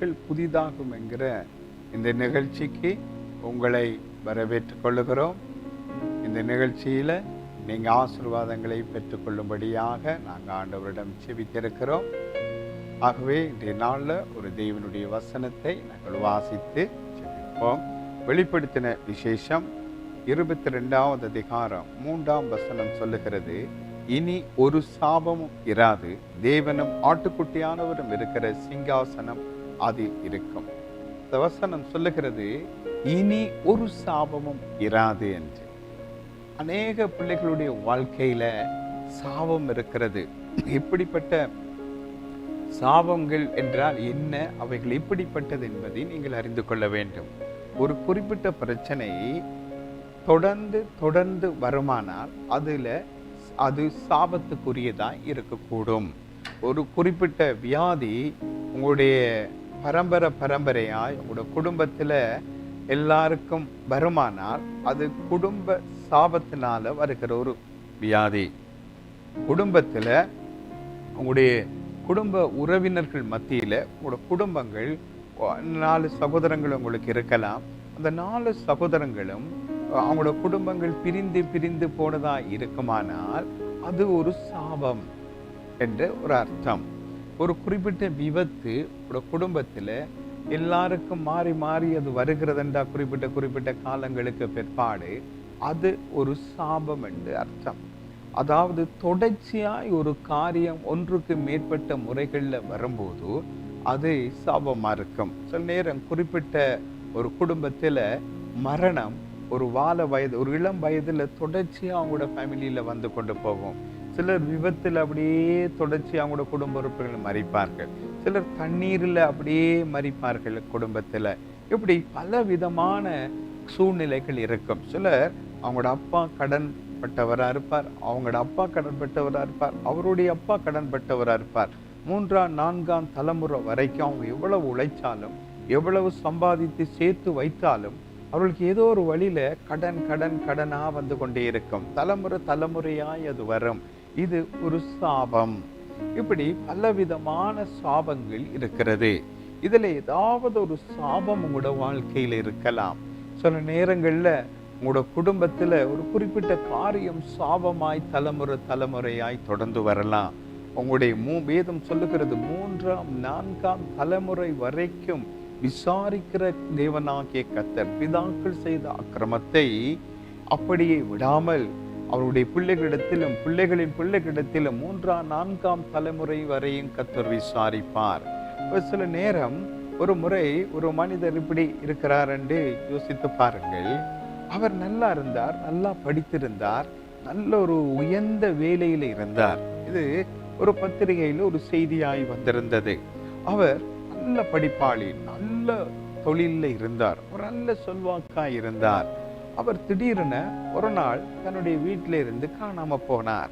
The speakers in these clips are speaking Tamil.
நாட்கள் புதிதாகும் என்கிற இந்த நிகழ்ச்சிக்கு உங்களை வரவேற்றுக் கொள்ளுகிறோம். இந்த நிகழ்ச்சியில் நீங்கள் ஆசீர்வாதங்களை பெற்றுக்கொள்ளும்படியாக நாங்கள் ஆண்டவரிடம் செபித்திருக்கிறோம். ஆகவே இன்றைய நாளில் ஒரு தேவனுடைய வசனத்தை நாங்கள் வாசித்து ஜெபிப்போம் வெளிப்படுத்தின விசேஷம் இருபத்தி ரெண்டாவது அதிகாரம் மூன்றாம் வசனம் சொல்லுகிறது இனி ஒரு சாபமும் இராது. தேவனும் ஆட்டுக்குட்டியானவரும் இருக்கிற சிங்காசனம் அது இருக்கும். இந்த வசனம் சொல்லுகிறது இனி ஒரு சாபமும் இராது என்று. அநேக பிள்ளைகளுடைய வாழ்க்கையில சாபம் இருக்கிறது. எப்படிப்பட்ட சாபங்கள் என்றால் என்ன? அவைகள் எப்படிப்பட்டது என்பதை நீங்கள் அறிந்து கொள்ள வேண்டும். ஒரு குறிப்பிட்ட பிரச்சனை தொடர்ந்து தொடர்ந்து வருமானால் அதில் அது சாபத்துக்குரியதாக இருக்கக்கூடும். ஒரு குறிப்பிட்ட வியாதி உங்களுடைய பரம்பரை பரம்பரையாய் உங்களோட குடும்பத்தில் எல்லாருக்கும் வருமானால் அது குடும்ப சாபத்தினால வருகிற ஒரு வியாதி. குடும்பத்தில் உங்களுடைய குடும்ப உறவினர்கள் மத்தியில் உங்களோட குடும்பங்கள் நாலு சகோதரங்கள் உங்களுக்கு இருக்கலாம். அந்த நாலு சகோதரங்களும் அவங்களோட குடும்பங்கள் பிரிந்து பிரிந்து போனதாக இருக்குமானால் அது ஒரு சாபம் என்று ஒரு அர்த்தம். ஒரு குறிப்பிட்ட விபத்து ஒரு குடும்பத்தில் எல்லாருக்கும் மாறி மாறி அது வருகிறதென்றா குறிப்பிட்ட குறிப்பிட்ட காலங்களுக்கு பிற்பாடு அது ஒரு சாபம் என்று அர்த்தம். அதாவது தொடர்ச்சியாய் ஒரு காரியம் ஒன்றுக்கு மேற்பட்ட முறைகளில் வரும்போது அது சாபமாக இருக்கும். சில நேரம் குறிப்பிட்ட ஒரு குடும்பத்தில் மரணம் ஒரு வால வயது ஒரு இளம் வயதில் தொடர்ச்சியாக அவங்களோட ஃபேமிலியில் வந்து கொண்டு போகும். சிலர் விபத்தில் அப்படியே தொடர்ச்சி அவங்களோட குடும்ப உறுப்பினர்கள் மறிப்பார்கள். சிலர் தண்ணீரில் அப்படியே மறிப்பார்கள் குடும்பத்தில். இப்படி பல விதமான சூழ்நிலைகள் இருக்கும். சிலர் அவங்களோட அப்பா கடன் பட்டவராக இருப்பார் அவங்களோட அப்பா கடன் பட்டவரா இருப்பார் அவருடைய அப்பா கடன்பட்டவராக இருப்பார். மூன்றாம் நான்காம் தலைமுறை வரைக்கும் அவங்க எவ்வளவு உழைச்சாலும் எவ்வளவு சம்பாதித்து சேர்த்து வைத்தாலும் அவர்களுக்கு ஏதோ ஒரு வழியில் கடன் கடன் கடனாக வந்து கொண்டே இருக்கும். தலைமுறை தலைமுறையாய் அது வரும். இது ஒரு சாபம். இப்படி பலவிதமான சாபங்கள் இருக்கிறது. இதில் ஏதாவது ஒரு சாபம் உங்களோட வாழ்க்கையில் இருக்கலாம். சில நேரங்களில் உங்களோட குடும்பத்தில் ஒரு குறிப்பிட்ட காரியம் சாபமாய் தலைமுறை தலைமுறையாய் தொடர்ந்து வரலாம். உங்களுடைய மூ வேதம் சொல்லுகிறது மூன்றாம் நான்காம் தலைமுறை வரைக்கும் விசாரிக்கிற தேவனாகிய கத்தர் பிதாக்கள் செய்த அக்கிரமத்தை அப்படியே விடாமல் அவருடைய பிள்ளைகளிடத்திலும் பிள்ளைகளின் பிள்ளைகளிடத்திலும் மூன்றாம் நான்காம் தலைமுறை வரையும் கத்தர் விசாரிப்பார். ஒரு சில நேரம் ஒரு முறை ஒரு மனிதர் இப்படி இருக்கிறார் என்று யோசித்து பாருங்கள். அவர் நல்லா இருந்தார் நல்லா படித்திருந்தார் நல்ல ஒரு உயர்ந்த வேலையில் இருந்தார். இது ஒரு பத்திரிகையில் ஒரு செய்தியாய் வந்திருந்தது. அவர் நல்ல படிப்பாளி நல்ல தொழிலில் இருந்தார் ஒரு நல்ல சொல்வாக்காய் இருந்தார். அவர் திடீரென ஒரு நாள் தன்னுடைய வீட்டில இருந்து காணாம போனார்.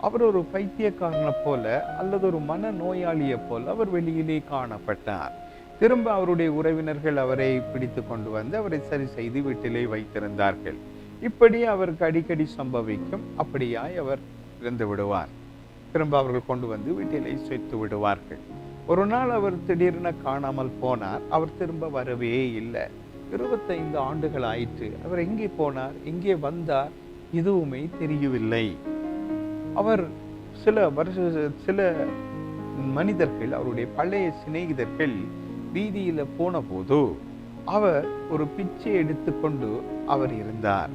அவர் ஒரு பைத்தியக்காரனை போல அல்லது ஒரு மன நோயாளியை போல அவர் வெளியிலே காணப்பட்டார். திரும்ப அவருடைய உறவினர்கள் அவரை பிடித்து கொண்டு வந்து அவரை சரி செய்து வீட்டிலே வைத்திருந்தார்கள். இப்படி அவருக்கு அடிக்கடி சம்பவிக்கும். அப்படியாய் அவர் இறந்து விடுவார். திரும்ப அவர்கள் கொண்டு வந்து வீட்டிலே சேர்த்து விடுவார்கள். ஒரு நாள் அவர் திடீரென காணாமல் போனார். அவர் திரும்ப வரவே இல்லை. இருபத்தைந்து ஆண்டுகள் ஆயிற்று அவர் எங்கே போனார்? எங்கே வந்தார்? எதுவுமே தெரியவில்லை. அவர் சில வருஷ சில மனிதர்கள் அவருடைய பழைய சிநேகிதர்கள் வீதியில் போன போது அவர் ஒரு பிச்சை எடுத்துக்கொண்டு அவர் இருந்தார்.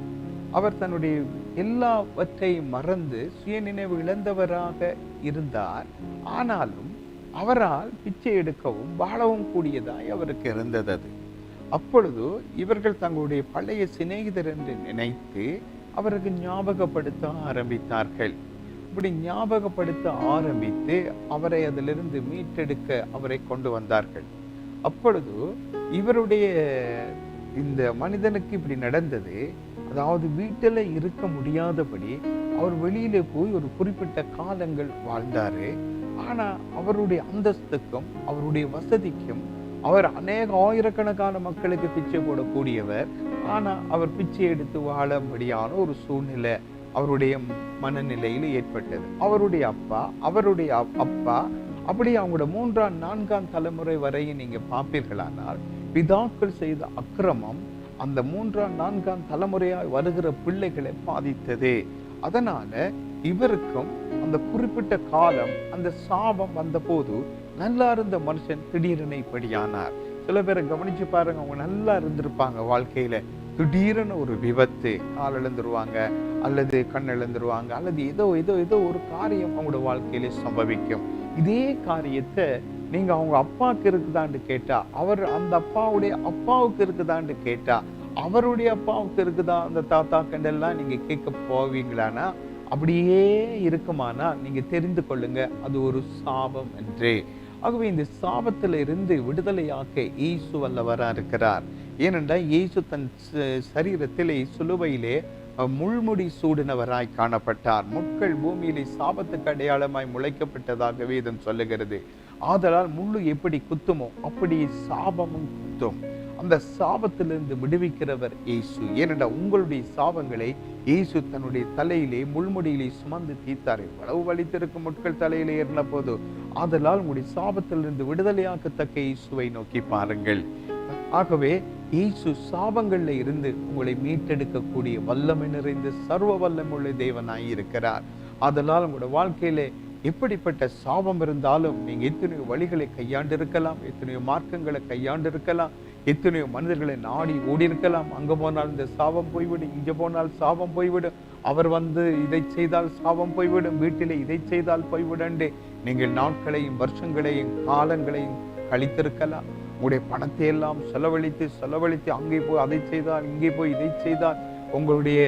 அவர் தன்னுடைய எல்லாவற்றையும் மறந்து சுயநினைவு இழந்தவராக இருந்தார். ஆனாலும் அவரால் பிச்சை எடுக்கவும் வாழவும் கூடியதாய் அவருக்கு இருந்தது அது. அப்பொழுது இவர்கள் தங்களுடைய பழைய சிநேகிதர் என்று நினைத்து அவருக்கு ஞாபகப்படுத்த ஆரம்பித்தார்கள். இப்படி ஞாபகப்படுத்த ஆரம்பித்து அவரை அதிலிருந்து மீட்டெடுக்க அவரை கொண்டு வந்தார்கள். அப்பொழுது இவருடைய இந்த மனிதனுக்கு இப்படி நடந்தது. அதாவது வீட்டில் இருக்க முடியாதபடி அவர் வெளியில போய் ஒரு குறிப்பிட்ட காலங்கள் வாழ்ந்தாரு. ஆனால் அவருடைய அந்தஸ்துக்கும் அவருடைய வசதிக்கும் அவர் அநேக ஆயிரக்கணக்கான மக்களுக்கு பிச்சை போடக்கூடியவர். ஆனால் அவர் பிச்சை எடுத்து வாழும்படியான ஒரு சூழ்நிலை அவருடைய மனநிலையில் ஏற்பட்டது. அவருடைய அப்பா அவருடைய அப்பா அப்படி அவங்களோட மூன்றாம் நான்காம் தலைமுறை வரையும் நீங்கள் பார்ப்பீர்களானால் பிதாக்கள் செய்த அக்கிரமம் அந்த மூன்றாம் நான்காம் தலைமுறையாய் வருகிற பிள்ளைகளை பாதித்தது. அதனால இவருக்கும் அந்த குறிப்பிட்ட காலம் அந்த சாபம் வந்த போது நல்லா இருந்த மனுஷன் திடீரென இப்படியானார் சில பேரை கவனிச்சு பாருங்க அவங்க நல்லா இருந்திருப்பாங்க வாழ்க்கையில. திடீரென ஒரு விபத்து கால் இழந்துருவாங்க அல்லது கண் இழந்துருவாங்க அல்லது ஏதோ ஏதோ ஏதோ ஒரு காரியம் அவங்களோட வாழ்க்கையில சம்பவிக்கும். இதே காரியத்தை நீங்க அவங்க அப்பாவுக்கு இருக்குதான்னு கேட்டா அவர் அந்த அப்பாவுடைய அப்பாவுக்கு இருக்குதான்னு கேட்டா அவருடைய அப்பாவுக்கு இருக்குதா? அந்த தாத்தா கண்டெல்லாம் நீங்கள் கேட்க போவீங்களானா? அப்படியே இருக்குமானா நீங்கள் தெரிந்து கொள்ளுங்க. அது ஒரு சாபம் என்று. ஆகவே இந்த சாபத்தில் இருந்து விடுதலையாக்க இயேசு வல்லவராக இருக்கிறார். ஏனென்றால் இயேசு தன் ச- சரீரத்திலே சிலுவையிலே முள்முடி சூடினவராய் காணப்பட்டார். முட்கள் பூமியிலே சாபத்துக்கு அடையாளமாய் முளைக்கப்பட்டதாக வேதம் சொல்லுகிறது. ஆதலால் முள்ளு எப்படி குத்துமோ அப்படி சாபமும் குத்தும். அந்த சாபத்திலிருந்து விடுவிக்கிறவர் இயேசு. ஏனென்றால் உங்களுடைய சாபங்களை இயேசு தன்னுடைய தலையிலே முள்முடியிலே சுமந்து தீர்த்தார். இவ்வளவு வலித்திருக்கும் முட்கள் தலையிலே இருந்த போது ஆதலால் உங்களுடைய சாபத்திலிருந்து விடுதலையாக்கத்தக்க இயேசுவை நோக்கி பாருங்கள். ஆகவே இயேசு சாபங்கள்ல இருந்து உங்களை மீட்டெடுக்கக்கூடிய வல்லமை நிறைந்த சர்வ வல்லமுள்ள தேவனாய் இருக்கிறார். அதனால் உங்களோட வாழ்க்கையிலே எப்படிப்பட்ட சாபம் இருந்தாலும் நீங்க எத்தனையோ வழிகளை கையாண்டு இருக்கலாம் எத்தனையோ மார்க்கங்களை கையாண்டு இருக்கலாம் எத்தனையோ மனிதர்களை நாடி ஓடி இருக்கலாம் அங்கே போனால் இந்த சாபம் போய்விடும் இங்கே போனால் சாபம் போய்விடும். அவர் வந்து இதை செய்தால் சாபம் போய்விடும் வீட்டிலே இதை செய்தால் போய்விடண்டு நீங்கள் நாட்களையும் வருஷங்களையும் காலங்களையும் கழித்திருக்கலாம். உங்களுடைய பணத்தை எல்லாம் செலவழித்து செலவழித்து அங்கே போய் அதை செய்தால் இங்கே போய் இதை செய்தால் உங்களுடைய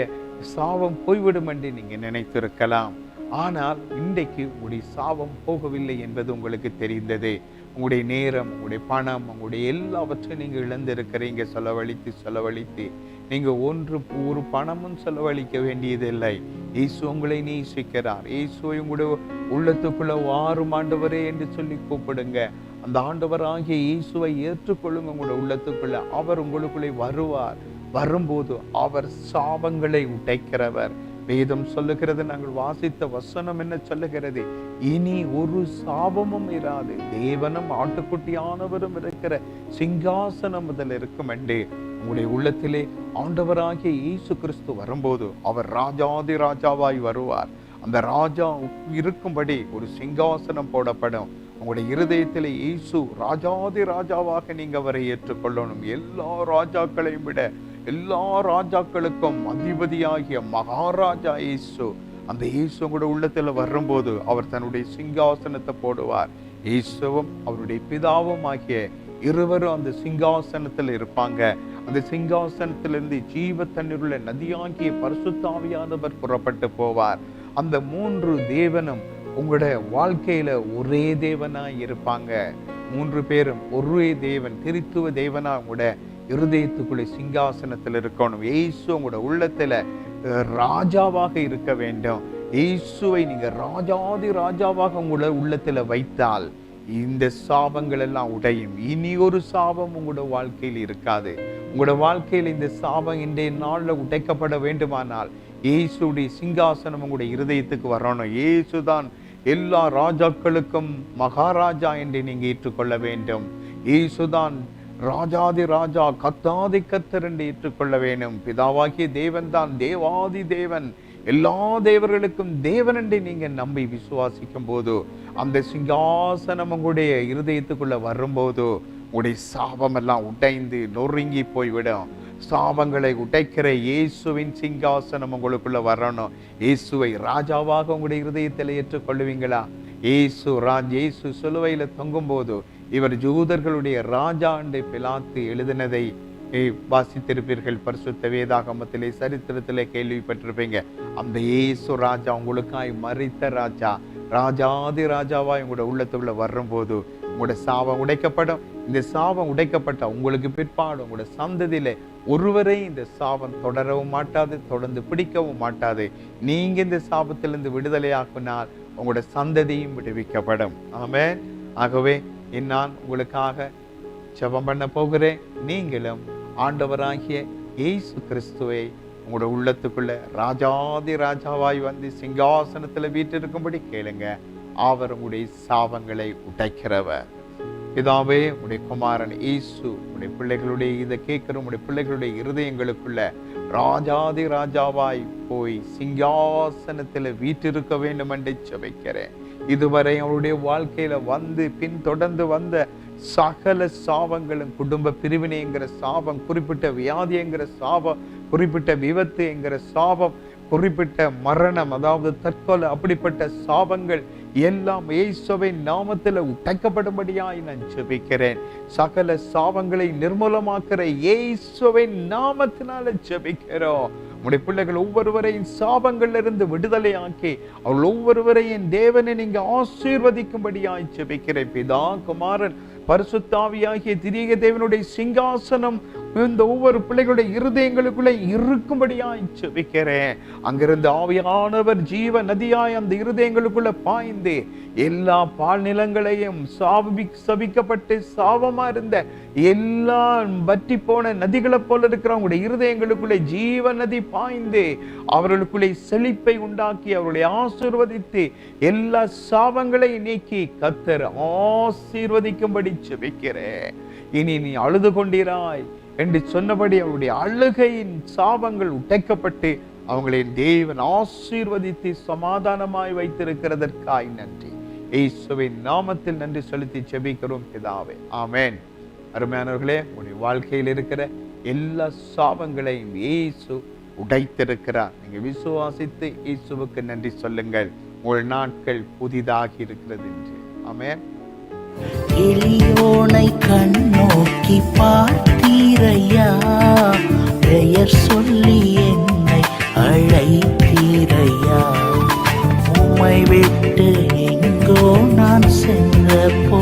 சாபம் போய்விடும் என்று நீங்கள் நினைத்திருக்கலாம். ஆனால் இன்றைக்கு உங்களுடைய சாபம் போகவில்லை என்பது உங்களுக்கு தெரிந்தது. உங்களுடைய நேரம் உங்களுடைய பணம் உங்களுடைய எல்லாவற்றையும் நீங்கள் இழந்திருக்கிறீங்க. செலவழித்து செலவழித்து. நீங்கள் ஒன்று ஒரு பணமும் செலவழிக்க வேண்டியதில்லை. இயேசு உங்களை நேசிக்கிறார். இயேசு உங்களுடைய உள்ளத்துக்குள்ள வாரும் ஆண்டவரே என்று சொல்லி கூப்பிடுங்க. அந்த ஆண்டவராகிய இயேசுவை ஏற்றுக்கொள்ளுங்க உங்களுடைய உள்ளத்துக்குள்ள. அவர் உங்களுக்குள்ளே வருவார். வரும்போது அவர் சாபங்களை உடைக்கிறவர். வேதம் சொல்லுகிறது நாங்கள் வாசித்த வசனம் என்ன சொல்லுகிறது? இனி ஒரு சாபமும் இராது. தேவனும் ஆட்டுக்குட்டியானவரும் இருக்கிற சிங்காசனம் அதில் இருக்கும் என்று உங்களுடைய உள்ளத்திலே ஆண்டவராகிய இயேசு கிறிஸ்து வரும்போது அவர் ராஜாதி ராஜாவாய் வருவார். அந்த ராஜா இருக்கும்படி ஒரு சிங்காசனம் போடப்படும். உங்களுடைய இருதயத்திலே இயேசு ராஜாதி ராஜாவாக நீங்க அவரை ஏற்றுக்கொள்ளணும். எல்லா ராஜாக்களையும் விட எல்லா ராஜாக்களுக்கும் அதிபதியாகிய மகாராஜா இயேசு அந்த இயேசு உங்களுடைய உள்ளத்தில் வரும்போது அவர் தன்னுடைய சிங்காசனத்தை போடுவார். இயேசுவும் அவருடைய பிதாவும் ஆகிய இருவரும் அந்த சிங்காசனத்தில் இருப்பாங்க. அந்த சிங்காசனத்திலிருந்து ஜீவ தண்ணீருள்ள நதியாகிய பரிசுத்தாவியானவர் புறப்பட்டு போவார். அந்த மூன்று தேவனும் உங்களோட வாழ்க்கையில ஒரே தேவனாய் இருப்பாங்க. மூன்று பேரும் ஒரே தேவன் திருத்துவ தேவனா கூட இருதயத்துக்குள்ளே சிங்காசனத்தில் இருக்கணும். ஏசு உங்களோட உள்ளத்தில் ராஜாவாக இருக்க வேண்டும். இயேசுவை நீங்கள் ராஜாதி ராஜாவாக உங்களோட உள்ளத்தில் வைத்தால் இந்த சாபங்கள் எல்லாம் உடையும். இனி ஒரு சாபம் உங்களோட வாழ்க்கையில் இருக்காது. உங்களோட வாழ்க்கையில் இந்த சாபம் இன்றைய நாளில் உடைக்கப்பட வேண்டுமானால் இயேசுடைய சிங்காசனம் உங்களுடைய இருதயத்துக்கு வரணும். இயேசுதான் எல்லா ராஜாக்களுக்கும் மகாராஜா என்று நீங்கள் ஏற்றுக்கொள்ள வேண்டும். இயேசுதான் ராஜாதி ராஜா கத்தாதி கத்தர் என்று ஏற்றுக்கொள்ள வேண்டும். பிதாவாகிய தேவன் தான் தேவாதி தேவன். எல்லா தேவர்களுக்கும் தேவன் என்று நீங்கள் நம்பி விசுவாசிக்கும் போது அந்த சிங்காசனம் உங்களுடைய இருதயத்துக்குள்ள வரும்போது உடைய சாபம் எல்லாம் உடைந்து நொறுங்கி போய்விடும். சாபங்களை உடைக்கிற இயேசுவின் சிங்காசனம் உங்களுக்குள்ள வரணும். இயேசுவை ராஜாவாக உங்களுடைய இருதயத்தில் ஏற்றுக்கொள்ளுவீங்களா? இயேசு ராஜ் இயேசு சிலுவையில் தொங்கும் போது இவர் ஜூதர்களுடைய ராஜா என்று பிலாத்து எழுதினதை வாசித்திருப்பீர்கள். பரிசுத்த வேதாகமத்திலே சரித்திரத்திலே கேள்விப்பட்டிருப்பீங்க. அந்த ஏசு ராஜா உங்களுக்காய் மறித்த ராஜா. ராஜாதி ராஜாவாய் உங்களோட உள்ளத்துக்குள்ள வரும்போது உங்களோட சாபம் உடைக்கப்படும். இந்த சாபம் உடைக்கப்பட்ட உங்களுக்கு பிற்பாடு உங்களோட சந்ததியில ஒருவரை இந்த சாபம் தொடரவும் மாட்டாது தொடர்ந்து பிடிக்கவும் மாட்டாது. நீங்க இந்த சாபத்திலிருந்து விடுதலையாக்குனால் உங்களோட சந்ததியும் விடுவிக்கப்படும். ஆமே ஆகவே நான் உங்களுக்காக ஜபம் பண்ண போகிறேன். நீங்களும் ஆண்டவராகிய இயேசு கிறிஸ்துவை உங்களோட உள்ளத்துக்குள்ள ராஜாதி ராஜாவாய் வந்து சிங்காசனத்தில் வீட்டிருக்கும்படி கேளுங்க. அவர் உங்களுடைய சாபங்களை உடைக்கிறவர். பிதாவே உடைய குமாரன் இயேசு உடைய பிள்ளைகளுடைய இதை கேட்கிற உடைய பிள்ளைகளுடைய இருதயங்களுக்குள்ள ராஜாதி ராஜாவாய் போய் சிங்காசனத்தில் வீட்டிருக்க வேண்டும் என்று சபைக்கிறேன் இதுவரை அவருடைய வாழ்க்கையில வந்து பின்தொடர்ந்து வந்த சகல சாபங்களும் குடும்ப பிரிவினைங்கிற சாபம் குறிப்பிட்ட வியாதிங்கிற சாபம் குறிப்பிட்ட விபத்து என்கிற சாபம் குறிப்பிட்ட மரணம் அதாவது தற்கொலை அப்படிப்பட்ட சாபங்கள் எல்லாம் இயேசுவை நாமத்தில் உடைக்கப்படும்படியாய் நான் ஜெபிக்கிறேன். சகல சாபங்களை நிர்மூலமாக்குற இயேசுவை நாமத்தினால ஜெபிக்கிறோம். உடைய பிள்ளைகள் ஒவ்வொருவரையும் சாபங்களிலிருந்து விடுதலை ஆக்கி அவள் ஒவ்வொருவரையும் தேவனை நீங்க ஆசீர்வதிக்கும்படியாய் செபிக்கிறேன் பிதா குமாரன் பரிசுத்தாவியாகிய திரிய தேவனுடைய சிங்காசனம் இந்த ஒவ்வொரு பிள்ளைகளுடைய இருதயங்களுக்குள்ளே இருக்கும்படியாய் செபிக்கிறேன் அங்கிருந்து ஆவியானவர் ஜீவ நதியாய் அந்த இருதயங்களுக்குள்ள பாய்ந்து. எல்லா பால் நிலங்களையும் சாபி சபிக்கப்பட்டு சாபமா இருந்த எல்லா வற்றி போன நதிகளை போல இருக்கிறவங்களுடைய இருதயங்களுக்குள்ளே ஜீவ நதி பாய்ந்து. அவர்களுக்குள்ளே செழிப்பை உண்டாக்கி அவர்களை ஆசீர்வதித்து எல்லா சாபங்களை நீக்கி கத்தர் ஆசீர்வதிக்கும்படி செபிக்கிறேன் இனி நீ அழுது கொண்டிராய். என்று சொன்னபடி அவருடைய அழுகையின் சாபங்கள் உடைக்கப்பட்டு அவங்களை தேவன் ஆசீர்வதித்து சமாதானமாய் வைத்திருக்கிறதற்காய் நன்றி. இயேசுவின் நாமத்தில் நன்றி செலுத்தி செபிக்கிறோம் பிதாவே. ஆமேன். அருமையானவர்களே உடைய வாழ்க்கையில் இருக்கிற எல்லா சாபங்களையும் இயேசு உடைத்திருக்கிறார். நீங்க விசுவாசித்து இயேசுவுக்கு நன்றி சொல்லுங்கள். உங்கள் நாட்கள் புதிதாகி இருக்கிறது என்று. ஆமேன். எளியோனை நோக்கி பார்த்தீரையா? பெயர் சொல்லி என்னை அழைத்தீரையா? உம்மை விட்டு எங்கோ நான் சென்ற போ